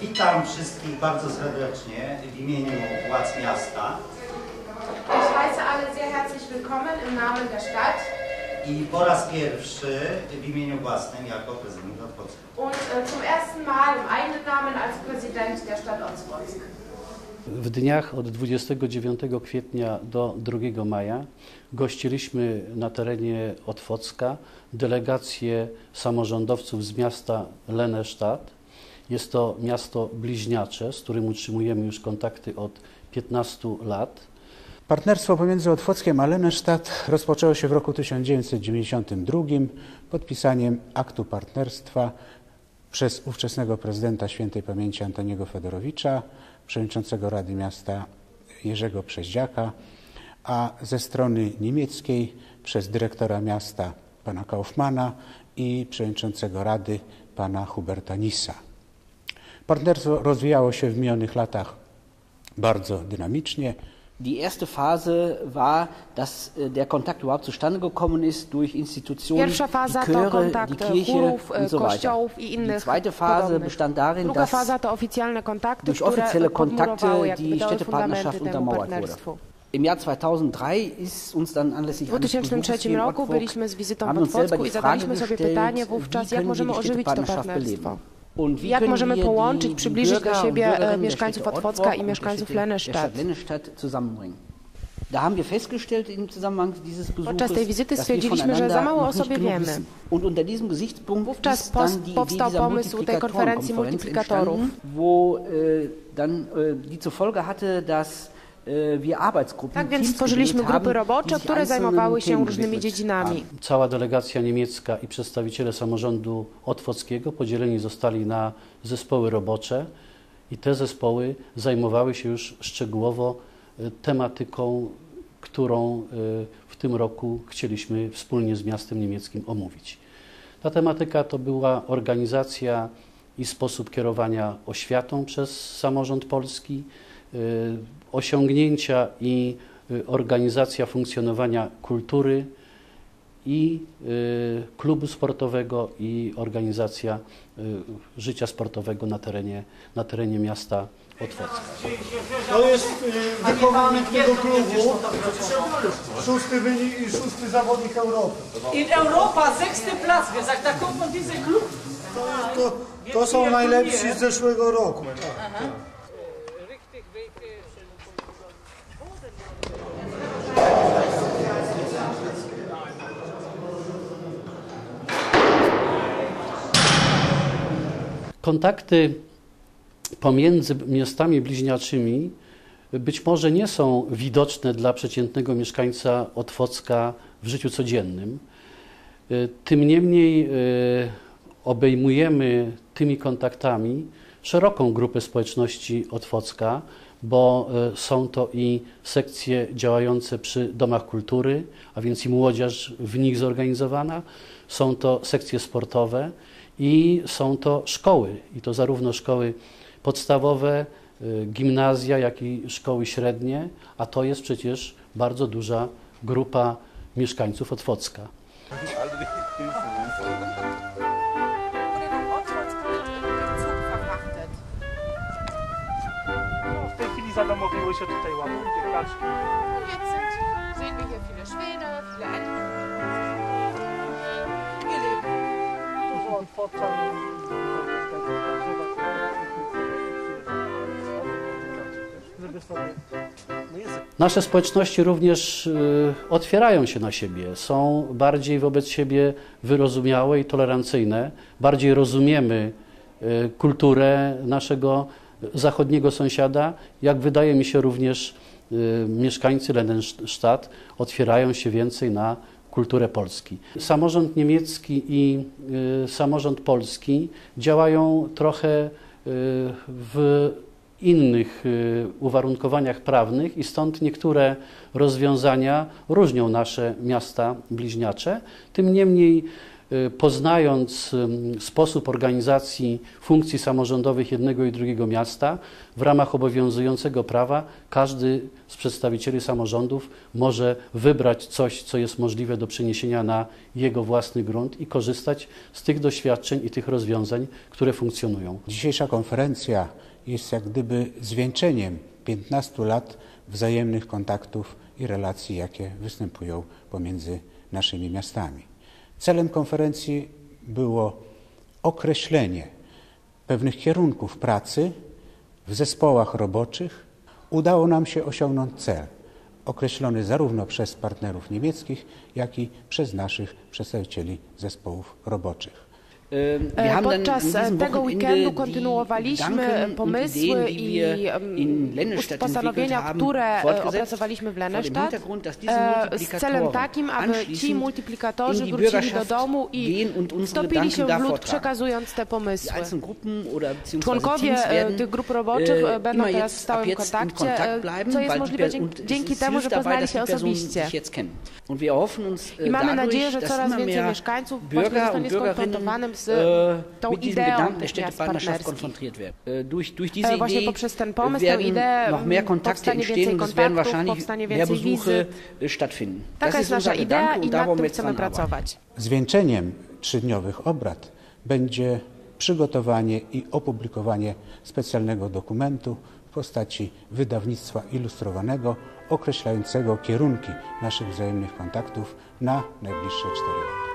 Witam wszystkich bardzo serdecznie w imieniu władz miasta Ich heiße alle sehr herzlich willkommen im Namen der Stadt i po raz pierwszy w imieniu własnym jako prezydent Otwocka. und äh, zum ersten Mal im eigenen Namen als Präsident der Stadt Otzwock. W dniach od 29 kwietnia do 2 maja gościliśmy na terenie Otwocka delegację samorządowców z miasta Lennestadt. Jest to miasto bliźniacze, z którym utrzymujemy już kontakty od 15 lat. Partnerstwo pomiędzy Otwockiem a Lennestadt rozpoczęło się w roku 1992 podpisaniem aktu partnerstwa przez ówczesnego prezydenta świętej pamięci Antoniego Fedorowicza, przewodniczącego Rady Miasta Jerzego Przeździaka, a ze strony niemieckiej przez dyrektora miasta pana Kaufmana i przewodniczącego Rady pana Huberta Nissa. Partnerstwo rozwijało się w minionych latach bardzo dynamicznie. Die erste Phase war, dass äh, der Kontakt überhaupt zustande gekommen ist durch Institutionen, Pierwsza faza die to Chöre, kontakt die Kirche chórów, und so weiter. Die zweite Phase podobnych. bestand darin, Druga dass faza to oficjalne kontakty, durch offizielle Kontakte die Städtepartnerschaft untermauert wurde. Im Jahr 2003 ist uns dann anlässlich W eines Besuches 2003 hier in roku Otwock, byliśmy z wizytą w haben uns selber Otwocku die i Frage zadaliśmy sobie gestellt, pytanie wówczas, wie jak können wir możemy die ożywić to Städtepartnerschaft partnerstwo. beleben? Jak możemy połączyć, przybliżyć do siebie, e, mieszkańców Otwocka Otwock i mieszkańców Lennestadt? Podczas tej wizyty stwierdziliśmy, że za mało o sobie wiemy. Wówczas powstał pomysł tej konferencji multiplikatorów. wo äh, dann äh, die zur Folge hatte, dass wir Arbeitsgruppen Tak więc stworzyliśmy grupy robocze, które zajmowały się różnymi dziedzinami. Cała delegacja niemiecka i przedstawiciele samorządu otwockiego podzieleni zostali na zespoły robocze i te zespoły zajmowały się już szczegółowo y, tematyką, którą y, w tym roku chcieliśmy wspólnie z miastem niemieckim omówić. Ta tematyka to była organizacja i sposób kierowania oświatą przez samorząd polski, y, osiągnięcia i y, organizacja funkcjonowania kultury i y, klubu sportowego i organizacja y, życia sportowego na terenie, na terenie miasta Otwocka. To jest y, wychowany tego klubu, szósty wynik i szósty zawodnik Europy. In Europa Platz gesagt, da kommt von diesem Club. To, to są najlepsi z zeszłego roku. Tak. Kontakty pomiędzy miastami bliźniaczymi być może nie są widoczne dla przeciętnego mieszkańca Otwocka w życiu codziennym. Y, Tym niemniej y, obejmujemy tymi kontaktami szeroką grupę społeczności Otwocka, bo y, są to i sekcje działające przy domach kultury, a więc i młodzież w nich zorganizowana, są to sekcje sportowe i są to szkoły, i to zarówno szkoły podstawowe, y, gimnazja, jak i szkoły średnie, a to jest przecież bardzo duża grupa mieszkańców Otwocka. Zadomowiły się tutaj łapunki, kaczki. Jetzt sind, sehen wir hier viele Schwäne, viele Enten. Ihr Leben. Dużo. No Nasze społeczności również y, otwierają się na siebie, są bardziej wobec siebie wyrozumiałe i tolerancyjne, bardziej rozumiemy y, kulturę naszego zachodniego sąsiada, jak wydaje mi się również y, mieszkańcy Lennestadt otwierają się więcej na kulturę Polski. Samorząd niemiecki i y, samorząd polski działają trochę y, w innych uwarunkowaniach prawnych i stąd niektóre rozwiązania różnią nasze miasta bliźniacze. Tym niemniej poznając ym, sposób organizacji funkcji samorządowych jednego i drugiego miasta, w ramach obowiązującego prawa każdy z przedstawicieli samorządów może wybrać coś, co jest możliwe do przeniesienia na jego własny grunt i korzystać z tych doświadczeń i tych rozwiązań, które funkcjonują. Dzisiejsza konferencja jest jak gdyby zwieńczeniem 15 lat wzajemnych kontaktów i relacji, jakie występują pomiędzy naszymi miastami. Celem konferencji było określenie pewnych kierunków pracy w zespołach roboczych. Udało nam się osiągnąć cel określony zarówno przez partnerów niemieckich, jak i przez naszych przedstawicieli zespołów roboczych. Ähm, E, Podczas tego weekendu kontynuowaliśmy und pomysły i in Lennestadt postanowienia, które e, opracowaliśmy w Lennestadt e, z celem takim, aby ci multiplikatorzy wrócili do domu i wtopili się w lud, przekazując te pomysły. Członkowie e, tych grup roboczych e, äh, będą teraz w stałym kontakcie, e, co jest możliwe dzięki, temu, że poznali się osobiście. äh, I mamy nadzieję, że coraz więcej mieszkańców właśnie zostanie skonfrontowanym z äh, tą mit ideą partnerskich. konfrontiert werden. Durch, durch diese E, Właśnie Idee poprzez ten pomysł, tę ideę noch mehr Kontakte entstehen więcej und es werden kontaktów, wahrscheinlich mehr Besuche stattfinden. Taka das jest nasza idea i nad tym chcemy pracować. Zwieńczeniem trzydniowych obrad będzie przygotowanie i opublikowanie specjalnego dokumentu w postaci wydawnictwa ilustrowanego określającego kierunki naszych wzajemnych kontaktów na najbliższe cztery lata.